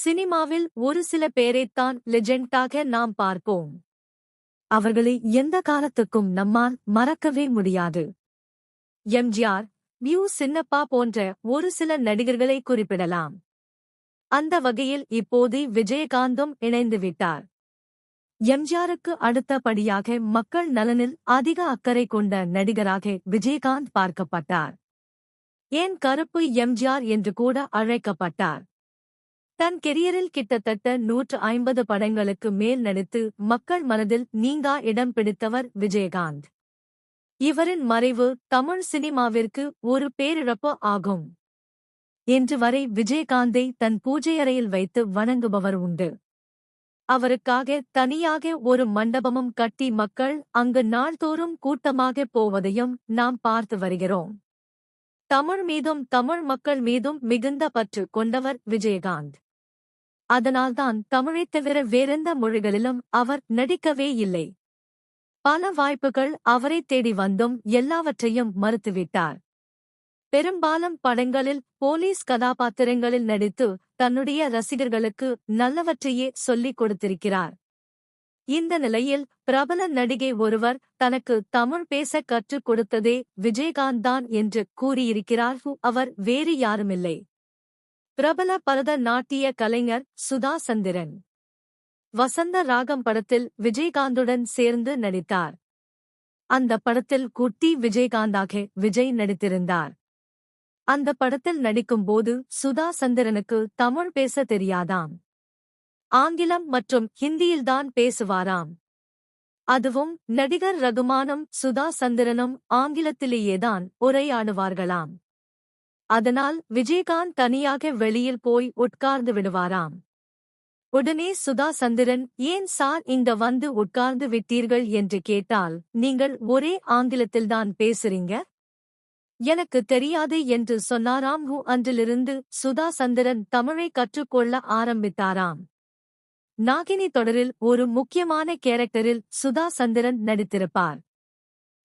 சினிமாவில் ஒரு சில பேரைத்தான் லெஜெண்டாக நாம் பார்ப்போம். அவர்களை எந்த காலத்துக்கும் நம்மால் மறக்கவே முடியாது. எம்ஜிஆர் மியூ. சின்னப்பா போன்ற ஒரு சில நடிகர்களை குறிப்பிடலாம். அந்த வகையில் இப்போது விஜயகாந்தும் இணைந்து விட்டார். எம்ஜிஆருக்கு அடுத்தபடியாக மக்கள் நலனில் அதிக அக்கறை கொண்ட நடிகராக விஜயகாந்த் பார்க்கப்பட்டார். ஏன் கருப்பு எம்ஜிஆர் என்று கூட அழைக்கப்பட்டார். தன் கெரியரில் கிட்டத்தட்ட நூற்று ஐம்பது படங்களுக்கு மேல் நடித்து மக்கள் மனதில் நீங்கா இடம் பிடித்தவர் விஜயகாந்த். இவரின் மறைவு தமிழ் சினிமாவிற்கு ஒரு பேரிழப்பு ஆகும். இன்று வரை விஜயகாந்தை தன் பூஜையறையில் வைத்து வணங்குபவர் உண்டு. அவருக்காக தனியாக ஒரு மண்டபமும் கட்டி மக்கள் அங்கு நாள்தோறும் கூட்டமாக போவதையும் நாம் பார்த்து வருகிறோம். தமிழ் மீதும் தமிழ் மக்கள் மீதும் மிகுந்த பற்று கொண்டவர் விஜயகாந்த். அதனால்தான் தமிழைத் தவிர வேறெந்த மொழிகளிலும் அவர் நடிக்கவே இல்லை. பல வாய்ப்புகள் அவரை தேடி வந்தும் எல்லாவற்றையும் மறுத்துவிட்டார். பெரும்பாலும் படங்களில் போலீஸ் கதாபாத்திரங்களில் நடித்து தன்னுடைய ரசிகர்களுக்கு நல்லவற்றையே சொல்லிக் கொடுத்திருக்கிறார். இந்த நிலையில் பிரபல நடிகை ஒருவர் தனக்கு தமிழ் பேச கற்றுக் கொடுத்ததே விஜயகாந்த் தான் என்று கூறியிருக்கிறார். அவர் வேறு யாருமில்லை. பிரபல பரத நாட்டிய கலைஞர் சுதா சந்திரன். வசந்த ராகம் படத்தில் விஜயகாந்துடன் சேர்ந்து நடித்தார். அந்த படத்தில் குட்டி விஜயகாந்தாக விஜய் நடித்திருந்தார். அந்த படத்தில் நடிக்கும்போது சுதா சந்திரனுக்கு தமிழ் பேச தெரியாதாம். ஆங்கிலம் மற்றும் ஹிந்தியில்தான் பேசுவாராம். அதுவும் நடிகர் ரகுமானும் சுதா சந்திரனும் ஆங்கிலத்திலேயேதான் உரையாடுவார்களாம். அதனால் விஜயகாந்த் தனியாக வெளியில் போய் உட்கார்ந்து விடுவாராம். உடனே சுதா சந்திரன் ஏன் சார் இங்க வந்து உட்கார்ந்து விட்டீர்கள்? என்று கேட்டால் நீங்கள் ஒரே ஆங்கிலத்தில்தான் பேசுறீங்க? எனக்கு தெரியாது என்று சொன்னாராம் ஹூ அன்றிலிருந்து சுதா சந்திரன் தமிழை கற்றுக்கொள்ள ஆரம்பித்தாராம். நாகினி தொடரில் ஒரு முக்கியமான கேரக்டரில் சுதா சந்திரன் நடித்திருப்பார்.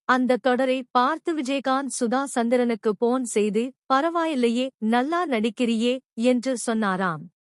அந்த தொடரை பார்த்து விஜயகாந்த் சுதா சந்திரனுக்கு போன் செய்து பரவாயில்லையே நல்லா நடிக்கிறியே என்று சொன்னாராம்.